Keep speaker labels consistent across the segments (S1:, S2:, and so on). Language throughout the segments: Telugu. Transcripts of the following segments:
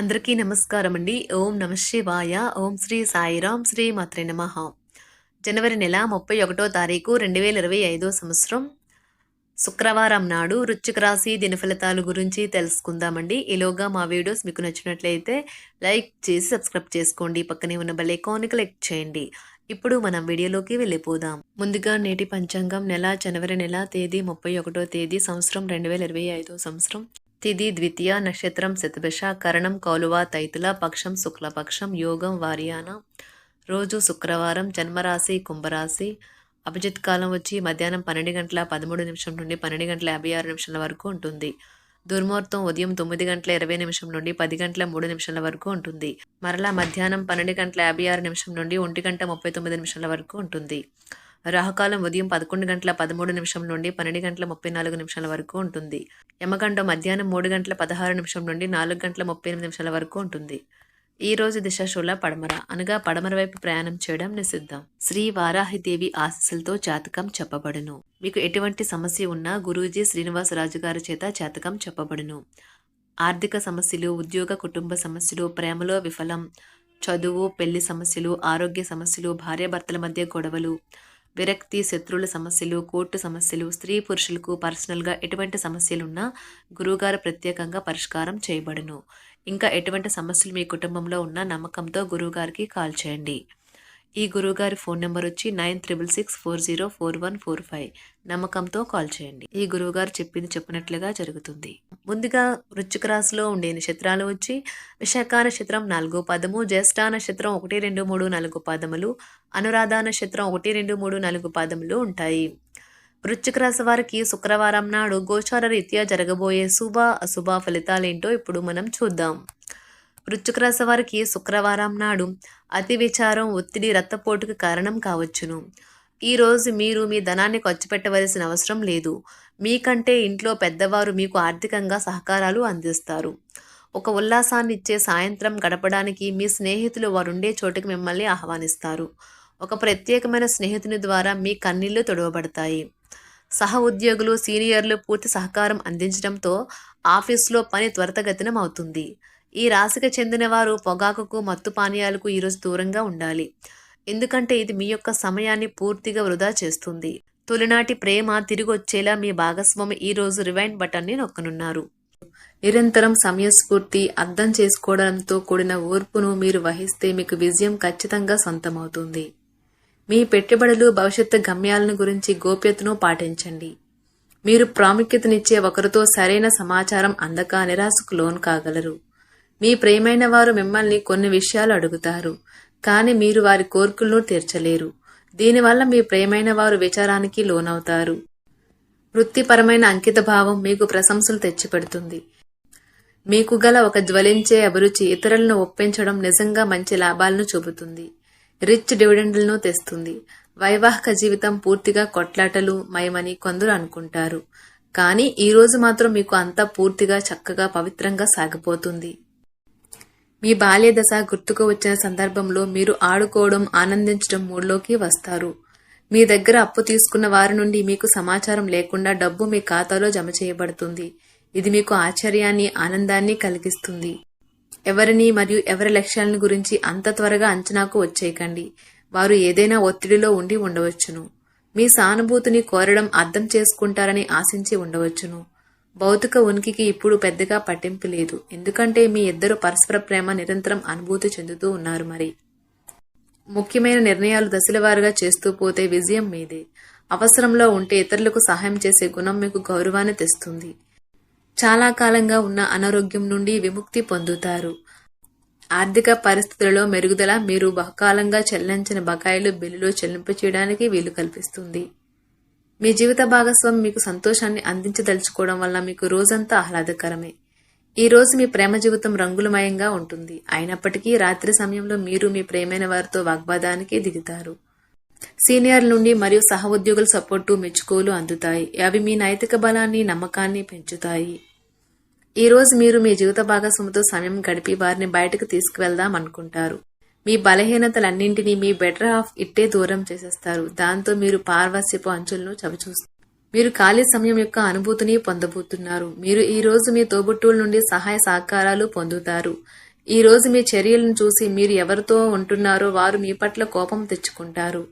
S1: అందరికీ నమస్కారం అండి ఓం నమ శివాయ. ఓం శ్రీ సాయిరాం శ్రీ మాత్రే నమ. జనవరి నెల ముప్పై ఒకటో తారీఖు రెండు వేల ఇరవై ఐదో సంవత్సరం. శుక్రవారం నాడు రుచిక రాశి దినఫలితాలు గురించి తెలుసుకుందామండి. ఈలోగా మా వీడియోస్ మీకు నచ్చినట్లయితే లైక్ చేసి సబ్స్క్రైబ్ చేసుకోండి. పక్కనే ఉన్న బెల్ ఐకాన్ని క్లిక్ చేయండి. ఇప్పుడు మనం వీడియోలోకి వెళ్ళిపోదాం. ముందుగా నేటి పంచాంగం నెల జనవరి నెల తేదీ ముప్పై ఒకటో తేదీ సంవత్సరం రెండు వేల ఇరవై ఐదో సంవత్సరం. తిది ద్వితీయ నక్షత్రం శతభిష కరణం కౌలువ తైతుల పక్షం శుక్లపక్షం యోగం వారియాన. రోజు శుక్రవారం జన్మరాశి కుంభరాశి. అభిజిత్ కాలం వచ్చి మధ్యాహ్నం పన్నెండు గంటల పదమూడు నిమిషం నుండి పన్నెండు గంటల యాభై ఆరు నిమిషాల వరకు ఉంటుంది. దుర్ముహూర్తం ఉదయం తొమ్మిది గంటల ఇరవై నిమిషం నుండి పది గంటల మూడు నిమిషాల వరకు ఉంటుంది. మరలా మధ్యాహ్నం పన్నెండు గంటల యాభై ఆరు నిమిషం నుండి ఒంటి గంట ముప్పై తొమ్మిది నిమిషాల వరకు ఉంటుంది. రాహుకాలం ఉదయం పదకొండు గంటల పదమూడు నిమిషం నుండి పన్నెండు గంటల ముప్పై నాలుగు నిమిషాల వరకు ఉంటుంది. యమగండం మధ్యాహ్నం మూడు గంటల పదహారు నిమిషం నుండి నాలుగు గంటల ముప్పై ఎనిమిది నిమిషాల వరకు ఉంటుంది. ఈ రోజు దిశాశూల పడమర. అనగా పడమర వైపు ప్రయాణం చేయడం నిషిద్ధం. శ్రీ వారాహిదేవి ఆశీస్సులతో జాతకం చెప్పబడును. మీకు ఎటువంటి సమస్య ఉన్నా గురూజీ శ్రీనివాసరాజు గారి చేత జాతకం చెప్పబడును. ఆర్థిక సమస్యలు ఉద్యోగ కుటుంబ సమస్యలు ప్రేమలో విఫలం చదువు పెళ్ళి సమస్యలు ఆరోగ్య సమస్యలు భార్యాభర్తల మధ్య గొడవలు విరక్తి శత్రువుల సమస్యలు కోర్టు సమస్యలు స్త్రీ పురుషులకు పర్సనల్గా ఎటువంటి సమస్యలున్నా గురువుగారు ప్రత్యేకంగా పరిష్కారం చేయబడును. ఇంకా ఎటువంటి సమస్యలు మీ కుటుంబంలో ఉన్న నమ్మకంతో గురువుగారికి కాల్ చేయండి. ఈ గురువుగారి ఫోన్ నెంబర్ వచ్చి nine triple six four zero four one four five. నమ్మకంతో కాల్ చేయండి. ఈ గురువుగారు చెప్పింది చెప్పినట్లుగా జరుగుతుంది. ముందుగా వృచ్చిక రాశిలో ఉండే నక్షత్రాలు వచ్చి విశాఖ నక్షత్రం నాలుగో పదము జ్యేష్ఠ నక్షత్రం ఒకటి రెండు మూడు నాలుగు పాదములు అనురాధ నక్షత్రం ఒకటి రెండు మూడు నాలుగు పాదములు ఉంటాయి. వృచ్చిక రాశి వారికి శుక్రవారం నాడు గోచార రీత్యా జరగబోయే శుభ అశుభ ఫలితాలేంటో ఇప్పుడు మనం చూద్దాం. వృశ్చిక రాశి వారికి శుక్రవారం నాడు అతి విచారం ఒత్తిడి రక్తపోటుకు కారణం కావచ్చును. ఈరోజు మీరు మీ ధనాన్ని ఖర్చు పెట్టవలసిన అవసరం లేదు. మీకంటే ఇంట్లో పెద్దవారు మీకు ఆర్థికంగా సహకారాలు అందిస్తారు. ఒక ఉల్లాసాన్ని ఇచ్చే సాయంత్రం గడపడానికి మీ స్నేహితులు వారుండే చోటుకి మిమ్మల్ని ఆహ్వానిస్తారు. ఒక ప్రత్యేకమైన స్నేహితుని ద్వారా మీ కన్నీళ్ళు తొడవబడతాయి. సహ ఉద్యోగులు సీనియర్లు పూర్తి సహకారం అందించడంతో ఆఫీస్లో పని త్వరితగతినం అవుతుంది ఈ రాశికి చెందిన వారు పొగాకుకు మత్తు పానీయాలకు ఈరోజు దూరంగా ఉండాలి. ఎందుకంటే ఇది మీ యొక్క సమయాన్ని పూర్తిగా వృధా చేస్తుంది. తొలినాటి ప్రేమ తిరిగి వచ్చేలా మీ భాగస్వామి ఈ రోజు రివైండ్ బటన్ని నొక్కనున్నారు. నిరంతరం సమయస్ఫూర్తి అర్థం చేసుకోవడంతో కూడిన ఓర్పును మీరు వహిస్తే మీకు విజయం ఖచ్చితంగా సొంతమవుతుంది. మీ పెట్టుబడులు భవిష్యత్తు గమ్యాలను గురించి గోప్యతను పాటించండి. మీరు ప్రాముఖ్యతనిచ్చే ఒకరితో సరైన సమాచారం అందక నిరాశకు లోన్ కాగలరు. మీ ప్రేమైన వారు మిమ్మల్ని కొన్ని విషయాలు అడుగుతారు కానీ మీరు వారి కోరికలను తీర్చలేరు. దీనివల్ల మీ ప్రేమైన వారు విచారానికి లోనవుతారు. వృత్తిపరమైన అంకిత భావం మీకు ప్రశంసలు తెచ్చిపెడుతుంది. మీకు గల ఒక జ్వలించే అభిరుచి ఇతరులను ఒప్పించడం నిజంగా మంచి లాభాలను చూపుతుంది. రిచ్ డివిడెండ్లను తెస్తుంది. వైవాహిక జీవితం పూర్తిగా కొట్లాటలు మయమని కొందరు అనుకుంటారు. కానీ ఈరోజు మాత్రం మీకు అంతా పూర్తిగా చక్కగా పవిత్రంగా సాగిపోతుంది. మీ బాల్య దశ గుర్తుకు వచ్చిన సందర్భంలో మీరు ఆడుకోవడం ఆనందించడం మూడ్లోకి వస్తారు. మీ దగ్గర అప్పు తీసుకున్న వారి నుండి మీకు సమాచారం లేకుండా డబ్బు మీ ఖాతాలో జమ చేయబడుతుంది. ఇది మీకు ఆశ్చర్యాన్ని ఆనందాన్ని కలిగిస్తుంది. ఎవరిని మరియు ఎవరి లక్ష్యాలను గురించి అంత త్వరగా అంచనాకు వచ్చేయకండి. వారు ఏదైనా ఒత్తిడిలో ఉండి ఉండవచ్చును. మీ సానుభూతిని కోరడం అర్థం చేసుకుంటారని ఆశించి ఉండవచ్చును. భౌతిక ఉనికికి ఇప్పుడు పెద్దగా పట్టింపు లేదు. ఎందుకంటే మీ ఇద్దరు పరస్పర ప్రేమ నిరంతరం అనుభూతి చెందుతూ ఉన్నారు మరి. ముఖ్యమైన నిర్ణయాలు దశలవారుగా చేస్తూ పోతే విజయం మీదే. అవసరంలో ఉంటే ఇతరులకు సహాయం చేసే గుణం మీకు గౌరవాన్ని తెస్తుంది. చాలా కాలంగా ఉన్న అనారోగ్యం నుండి విముక్తి పొందుతారు. ఆర్థిక పరిస్థితులలో మెరుగుదల మీరు బహుకాలంగా చెల్లించిన బకాయిలు బిల్లులు చెల్లింపు చేయడానికి వీలు కల్పిస్తుంది. మీ జీవిత భాగస్వామి మీకు సంతోషాన్ని అందించదలుచుకోవడం వల్ల మీకు రోజంతా ఆహ్లాదకరమే. ఈ రోజు మీ ప్రేమ జీవితం రంగులమయంగా ఉంటుంది. అయినప్పటికీ రాత్రి సమయంలో మీరు మీ ప్రేమైన వారితో వాగ్వాదానికి దిగుతారు. సీనియర్ల నుండి మరియు సహ ఉద్యోగుల సపోర్టు మెచ్చుకోలు అందుతాయి. అవి మీ నైతిక బలాన్ని నమ్మకాన్ని పెంచుతాయి. ఈ రోజు మీరు మీ జీవిత భాగస్వామితో సమయం గడిపి వారిని బయటకు తీసుకువెళ్దాం అనుకుంటారు. మీ బలహీనతలన్నింటినీ మీ బెటర్ ఆఫ్ ఇట్టే దూరం చేసేస్తారు. దాంతో మీరు పార్వస్యపు అంచులను చవిచూస్తారు. మీరు ఖాళీ సమయం యొక్క అనుభూతిని పొందబోతున్నారు. మీరు ఈ రోజు మీ తోబుట్టువుల నుండి సహాయ సహకారాలు పొందుతారు. ఈ రోజు మీ చర్యలను చూసి మీరు ఎవరితో ఉంటున్నారో వారు మీ పట్ల కోపం తెచ్చుకుంటారు.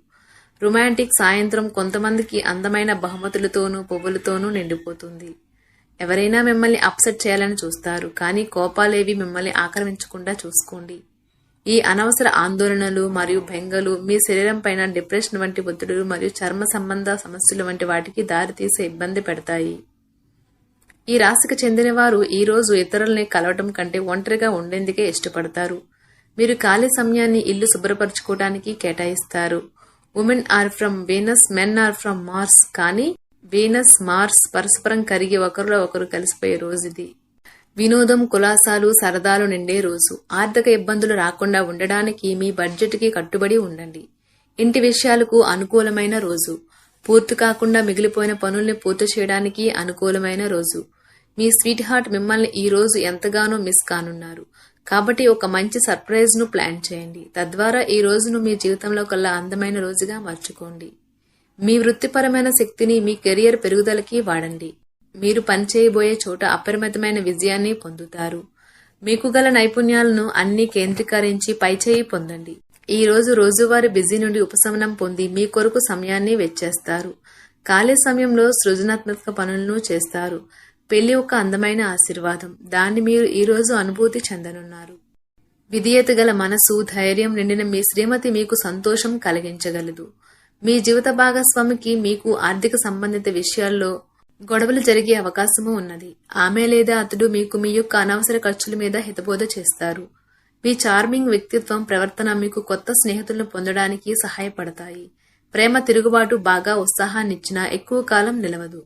S1: రొమాంటిక్ సాయంత్రం కొంతమందికి అందమైన బహుమతులతోనూ పువ్వులతోనూ నిండిపోతుంది. ఎవరైనా మిమ్మల్ని అప్సెట్ చేయాలని చూస్తారు కానీ కోపాలేవి మిమ్మల్ని ఆక్రమించకుండా చూసుకోండి. ఈ అనవసర ఆందోళనలు మరియు బెంగలు మీ శరీరం పైన డిప్రెషన్ వంటి ఒత్తిడులు మరియు చర్మ సంబంధ సమస్యలు వంటి వాటికి దారితీసే ఇబ్బంది పెడతాయి. ఈ రాశికి చెందిన వారు ఈ రోజు ఇతరుల్ని కలవటం కంటే ఒంటరిగా ఉండేందుకే ఇష్టపడతారు. మీరు ఖాళీ సమయాన్ని ఇల్లు శుభ్రపరచుకోవడానికి కేటాయిస్తారు. Women are from Venus men are from Mars కానీ వీనస్ మార్స్ పరస్పరం కరిగి ఒకరిలో ఒకరు కలిసిపోయే రోజు ఇది వినోదం కులాసాలు సరదాలు నిండే రోజు. ఆర్థిక ఇబ్బందులు రాకుండా ఉండడానికి మీ బడ్జెట్కి కట్టుబడి ఉండండి. ఇంటి విషయాలకు అనుకూలమైన రోజు. పూర్తి కాకుండా మిగిలిపోయిన పనుల్ని పూర్తి చేయడానికి అనుకూలమైన రోజు. మీ స్వీట్ హార్ట్ మిమ్మల్ని ఈ రోజు ఎంతగానో మిస్ కానున్నారు. కాబట్టి ఒక మంచి సర్ప్రైజ్ను ప్లాన్ చేయండి. తద్వారా ఈ రోజును మీ జీవితంలో కల్లా అందమైన రోజుగా మార్చుకోండి. మీ వృత్తిపరమైన శక్తిని మీ కెరియర్ పెరుగుదలకి వాడండి. మీరు పనిచేయబోయే చోట అపరిమితమైన విజయాన్ని పొందుతారు. మీకు గల నైపుణ్యాలను అన్ని కేంద్రీకరించి పైచేయి పొందండి. ఈ రోజు రోజువారి బిజీ నుండి ఉపశమనం పొంది మీ కొరకు సమయాన్ని వెచ్చేస్తారు. ఖాళీ సమయంలో సృజనాత్మక పనులను చేస్తారు. పెళ్ళి ఒక అందమైన ఆశీర్వాదం. దాన్ని మీరు ఈ రోజు అనుభూతి చెందనున్నారు. విధేయత గల మనసు ధైర్యం నిండిన మీ శ్రీమతి మీకు సంతోషం కలిగించగలదు. మీ జీవిత భాగస్వామికి మీకు ఆర్థిక సంబంధిత విషయాల్లో గొడవలు జరిగే అవకాశము ఉన్నది. ఆమె లేదా అతడు మీకు మీ యొక్క అనవసర ఖర్చుల మీద హితబోధ చేస్తారు. మీ చార్మింగ్ వ్యక్తిత్వం ప్రవర్తన మీకు కొత్త స్నేహితులను పొందడానికి సహాయపడతాయి. ప్రేమ తిరుగుబాటు బాగా ఉత్సాహాన్నిచ్చినా ఎక్కువ కాలం నిలవదు.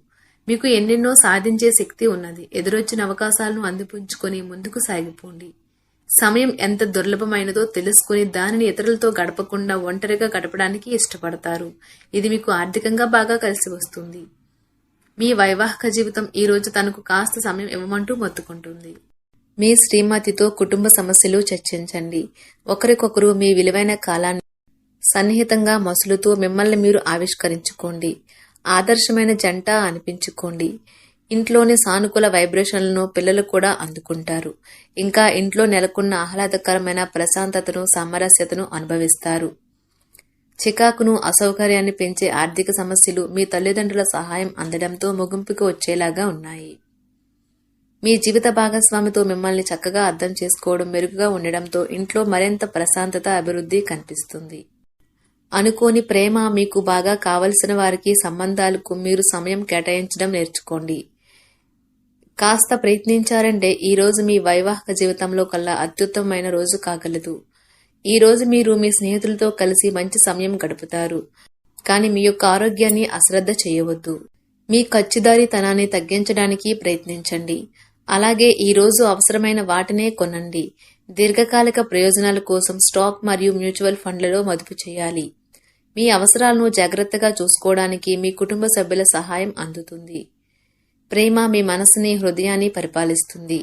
S1: మీకు ఎన్నెన్నో సాధించే శక్తి ఉన్నది. ఎదురొచ్చిన అవకాశాలను అందిపుంచుకొని ముందుకు సాగిపోండి. సమయం ఎంత దుర్లభమైనదో తెలుసుకుని దానిని ఇతరులతో గడపకుండా ఒంటరిగా గడపడానికి ఇష్టపడతారు. ఇది మీకు ఆర్థికంగా బాగా కలిసి వస్తుంది. మీ వైవాహిక జీవితం ఈరోజు తనకు కాస్త సమయం ఇవ్వమంటూ మొత్తుకుంటుంది. మీ శ్రీమతితో కుటుంబ సమస్యలు చర్చించండి. ఒకరికొకరు మీ విలువైన కాలాన్ని సన్నిహితంగా మసులుతూ మిమ్మల్ని మీరు ఆవిష్కరించుకోండి. ఆదర్శమైన జంట అనిపించుకోండి. ఇంట్లోని సానుకూల వైబ్రేషన్లను పిల్లలు కూడా అందుకుంటారు. ఇంకా ఇంట్లో నెలకొన్న ఆహ్లాదకరమైన ప్రశాంతతను సామరస్యతను అనుభవిస్తారు. చికాకును అసౌకర్యాన్ని పెంచే ఆర్థిక సమస్యలు మీ తల్లిదండ్రుల సహాయం అందడంతో ముగింపుకు వచ్చేలాగా ఉన్నాయి. మీ జీవిత భాగస్వామితో మిమ్మల్ని చక్కగా అర్థం చేసుకోవడం మెరుగుగా ఉండడంతో ఇంట్లో మరింత ప్రశాంతత అభివృద్ధి కనిపిస్తుంది. అనుకోని ప్రేమ మీకు బాగా కావలసిన వారికి సంబంధాలకు మీరు సమయం కేటాయించడం నేర్చుకోండి. కాస్త ప్రయత్నించారంటే ఈ రోజు మీ వైవాహిక జీవితంలో కల్లా అత్యుత్తమమైన రోజు కాగలదు. ఈ రోజు మీరు మీ స్నేహితులతో కలిసి మంచి సమయం గడుపుతారు. కానీ మీ యొక్క ఆరోగ్యాన్ని అశ్రద్ధ చేయవద్దు. మీ ఖర్చుదారీతనాన్ని తగ్గించడానికి ప్రయత్నించండి. అలాగే ఈ రోజు అవసరమైన వాటినే కొనండి. దీర్ఘకాలిక ప్రయోజనాల కోసం స్టాక్ మరియు మ్యూచువల్ ఫండ్లలో మదుపు చేయాలి. మీ అవసరాలను జాగ్రత్తగా చూసుకోవడానికి మీ కుటుంబ సభ్యుల సహాయం అందుతుంది. ప్రేమ మీ మనసుని హృదయాన్ని పరిపాలిస్తుంది.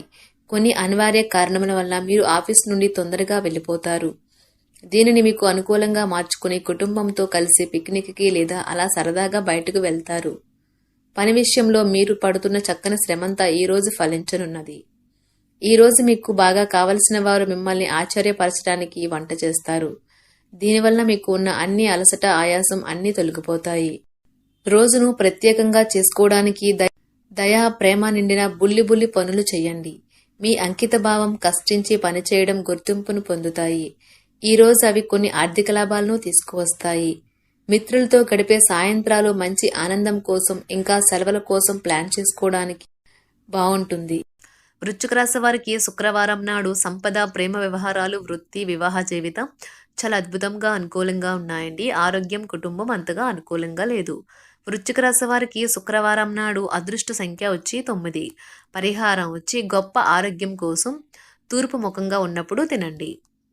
S1: కొన్ని అనివార్య కారణముల వల్ల మీరు ఆఫీస్ నుండి తొందరగా వెళ్ళిపోతారు. దీనిని మీకు అనుకూలంగా మార్చుకుని కుటుంబంతో కలిసి పిక్నిక్కి లేదా అలా సరదాగా బయటకు వెళ్తారు. పని విషయంలో మీరు పడుతున్న చక్కని శ్రమంతా ఈ రోజు ఫలించనున్నది. ఈ రోజు మీకు బాగా కావలసిన వారు మిమ్మల్ని ఆశ్చర్యపరచడానికి వంట చేస్తారు. దీనివల్ల మీకు ఉన్న అన్ని అలసట ఆయాసం అన్నీ తొలగిపోతాయి. రోజును ప్రత్యేకంగా చేసుకోవడానికి దయ దయా ప్రేమ నిండిన బుల్లి బుల్లి పనులు చేయండి. మీ అంకితభావం కష్టించి పనిచేయడం గుర్తింపును పొందుతాయి. ఈరోజు అవి కొన్ని ఆర్థిక లాభాలను తీసుకువస్తాయి. మిత్రులతో గడిపే సాయంత్రాలు మంచి ఆనందం కోసం ఇంకా సెలవుల కోసం ప్లాన్ చేసుకోవడానికి బాగుంటుంది వృశ్చిక రాశి వారికి శుక్రవారం నాడు సంపద ప్రేమ వ్యవహారాలు వృత్తి వివాహ జీవితం చాలా అద్భుతంగా అనుకూలంగా ఉన్నాయండి. ఆరోగ్యం కుటుంబం అంతగా అనుకూలంగా లేదు. వృశ్చిక రాశి వారికి శుక్రవారం నాడు అదృష్ట సంఖ్య వచ్చి తొమ్మిది. పరిహారం వచ్చి గొప్ప ఆరోగ్యం కోసం తూర్పు ముఖంగా ఉన్నప్పుడు తినండి.